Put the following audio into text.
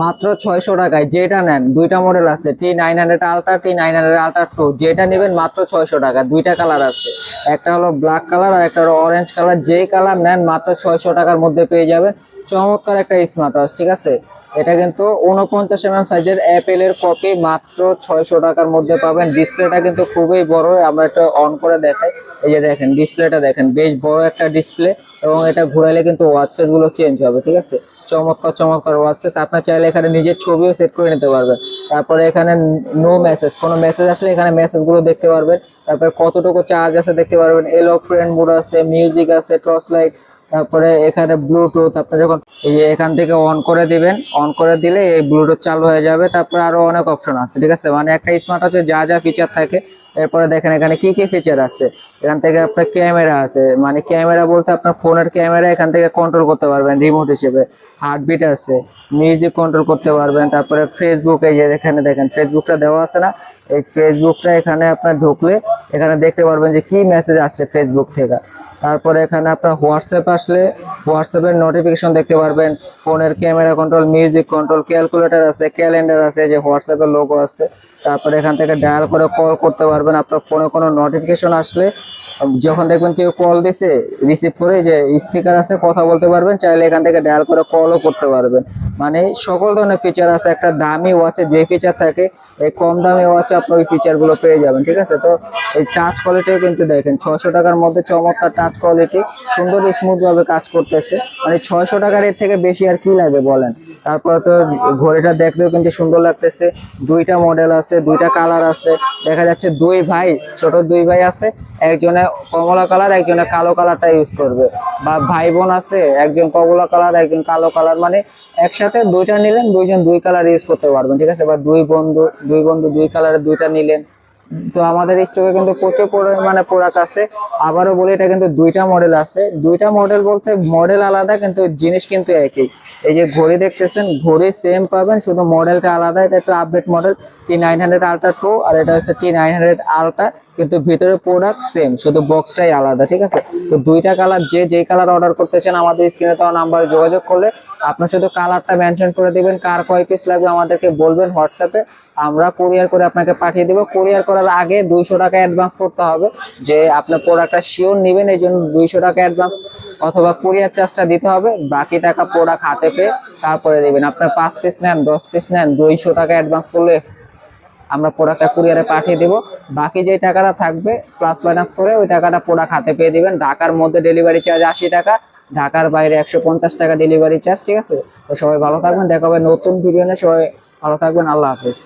মাত্র ছয়শো টাকায় যেটা নেন, দুইটা মডেল আছে T nine hundred ultra T nine hundred ultra two যেটা নেবেন মাত্র ছয়শো টাকা। দুইটা কালার আছে, একটা হলো ব্ল্যাক কালার আর একটা হলো অরেঞ্জ কালার যেই কালার নেন মাত্র ছয়শো টাকার মধ্যে পেয়ে যাবেন। চমৎকার একটা স্মার্ট ওয়াচ ঠিক আছে? এটা কিন্তু উনপঞ্চাশ এম এম সাইজের অ্যাপেল এর কপি মাত্র ছয়শো টাকার মধ্যে পাবেন। ডিসপ্লেটা কিন্তু খুবই বড়, আমরা একটা অন করে দেখাই। এই যে দেখেন ডিসপ্লেটা দেখেন, বেশ বড় একটা ডিসপ্লে এবং এটা ঘোরালে কিন্তু ওয়াচ ফেসগুলো চেঞ্জ হবে, ঠিক আছে? চমৎকার চমৎকার ওয়াচ ফেস আপনার চাইলে এখানে নিজের ছবিও সেট করে নিতে পারবেন। তারপরে এখানে নো মেসেজ কোনো মেসেজ আসলে এখানে মেসেজগুলো দেখতে পারবেন। তারপরে কতটুকু চার্জ আছে দেখতে পারবেন। এলো ফ্রেন্ড মোড আছে মিউজিক আছে টর্চ লাইট তারপরে এখানে ব্লুটুথ আপনি যখন এই যে এখান থেকে অন করে দিবেন অন করে দিলে এই ব্লুটুথ চালু হয়ে যাবে। তারপরে আরও অনেক অপশন আছে, ঠিক আছে? মানে একটা স্মার্ট আছে যা যা ফিচার থাকে, এরপরে দেখেন এখানে কি কি ফিচার আছে? এখান থেকে আপনার ক্যামেরা আছে মানে ক্যামেরা বলতে আপনার ফোনের ক্যামেরা এখান থেকে কন্ট্রোল করতে পারবেন রিমোট হিসেবে। হার্টবিট আছে মিউজিক কন্ট্রোল করতে পারবেন, তারপরে ফেসবুক এই যে এখানে দেখেন ফেসবুকটা দেওয়া আছে না? এই ফেসবুকটা এখানে আপনার ঢুকলে এখানে দেখতে পারবেন যে কি মেসেজ আসছে ফেসবুক থেকে। তারপরে এখানে আপনার হোয়াটসঅ্যাপ আসলে হোয়াটসঅ্যাপের নোটিফিকেশন দেখতে পারবেন। ফোনের camera control music control calculator আছে ক্যালেন্ডার আছে যে হোয়াটসঅ্যাপের লোগো আছে। তারপরে এখান থেকে ডায়াল করে কল করতে পারবেন। আপনার ফোনে কোনো নোটিফিকেশন আসলে যখন দেখবেন কেউ কল দিছে রিসিভ করে যে স্পিকার আছে, কথা বলতে পারবেন, চাইলে এখান থেকে ডায়াল করে কলও করতে পারবেন। মানে সকল ধরনের ফিচার আছে, একটা দামি ওয়াচে যে ফিচার থাকে, এই কম দামি ওয়াচে আপনি ওই ফিচারগুলো পেয়ে যাবেন, ঠিক আছে? তো এই টাচ কোয়ালিটিও কিন্তু দেখেন, ছয়শো টাকার মধ্যে চমৎকার টাচ কোয়ালিটি সুন্দর স্মুথভাবে কাজ করতেছে। মানে ছয়শো টাকার এর থেকে বেশি আর কি লাগে বলেন? তারপরে তো ঘড়িটা দেখতেও কিন্তু সুন্দর লাগতেছে, দুইটা মডেল আছে, দুইটা কালার আছে। দেখা যাচ্ছে দুই ভাই, ছোট দুই ভাই আছে একজনে কমলা কালার, একজনে কালো কালারটা ইউজ করবে। বা ভাই বোন আছে, একজন কমলা কালার, একজন কালো কালার মানে একসাথে দুইটা নিলেন, দুইজন দুই কালার ইউজ করতে পারবেন, ঠিক আছে? বা দুই বন্ধু দুই বন্ধু দুই কালারের দুইটা নিলেন। তো আমাদের স্টকে কিন্তু প্রচুর পরিমাণে প্রোডাক্ট আছে। আবারও বলি, এটা কিন্তু দুইটা মডেল আছে। দুইটা মডেল বলতে মডেল আলাদা, কিন্তু জিনিস কিন্তু একই। এই যে ঘড়ি দেখতেছেন, ঘড়ি সেম পাবেন, শুধু মডেলটা আলাদা। এটা একটা update model T nine hundred ultra two আর এটা হচ্ছে টি নাইন হান্ড্রেড আলট্রা কিন্তু ভিতরে প্রোডাক্ট সেম শুধু বক্সটাই আলাদা, ঠিক আছে? তো দুইটা কালার যে যেই কালার অর্ডার করতেছেন আমাদের স্ক্রিনে তো নাম্বার যোগাযোগ করলে আপনার শুধু কালারটা মেনশন করে দিবেন, কার কয় পিস লাগবে আমাদেরকে বলবেন হোয়াটসঅ্যাপে। আমরা কুরিয়ার করে আপনাকে পাঠিয়ে দেবো। কুরিয়ার করার আগে দুইশো টাকা অ্যাডভান্স করতে হবে। যে আপনার প্রোডাক্টটা শিওর নেবেন, এই জন্য দুইশো টাকা অ্যাডভান্স অথবা কুরিয়ার চার্জটা দিতে হবে। বাকি টাকা প্রোডাক্ট হাতে পেয়ে তারপরে দেবেন। আপনার পাঁচ পিস নেন, দশ পিস নেন, দুইশো টাকা অ্যাডভান্স করলে আমরা প্রোডাক্টটা কুরিয়ারে পাঠিয়ে দেবো। বাকি যে টাকাটা থাকবে প্লাস মাইনাস করে ওই টাকাটা প্রোডাক্ট হাতে পেয়ে দিবেন। ঢাকার মধ্যে ডেলিভারি চার্জ আশি টাকা ঢাকার বাইরে একশো পঞ্চাশ টাকা ডেলিভারি চার্জ ঠিক আছে? তো সবাই ভালো থাকবেন, দেখা হবে নতুন ভিডিও নিয়ে। সবাই ভালো থাকবেন, আল্লাহ হাফিজ।